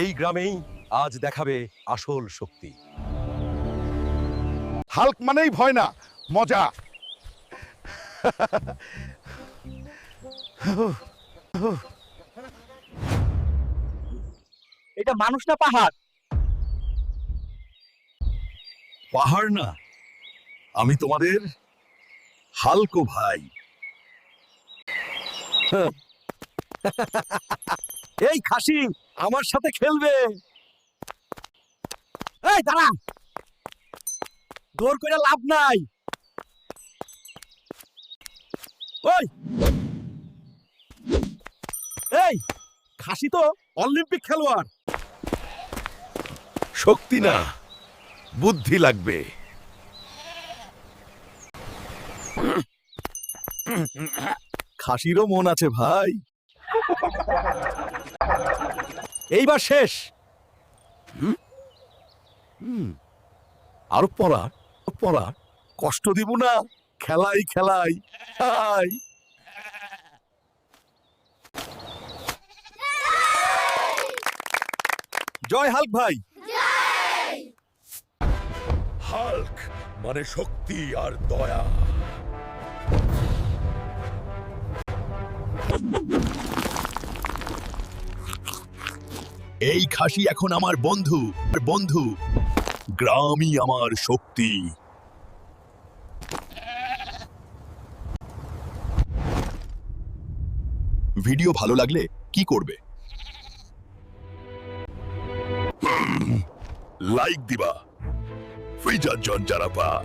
এই গ্রামেই আজ দেখাবে আসল শক্তি। হাল্ক মানেই ভয় না মজা। এটা মানুষ না পাহাড়? পাহাড় না আমি তোমাদের হালকো ভাই। এই খাসি আমার সাথে খেলবে। এই দাঁড়া। দৌড় করে লাভ নাই। ওই। এই খাসি তো অলিম্পিক খেলোয়াড়। শক্তি না বুদ্ধি লাগবে। খাসিরও মন আছে ভাই। এইবার শেষ। আরও পড়া পড়া কষ্ট দিব না। খেলাই খেলাই। হাই। জয় হাল্ক ভাই। হাল্ক মানে শক্তি আর দয়া। এই খাসি এখন আমার বন্ধু বন্ধু। গ্রামই আমার শক্তি। ভিডিও ভালো লাগলে কি করবে? লাইক দিবা। ফ্রিজার জন যারা জারাপা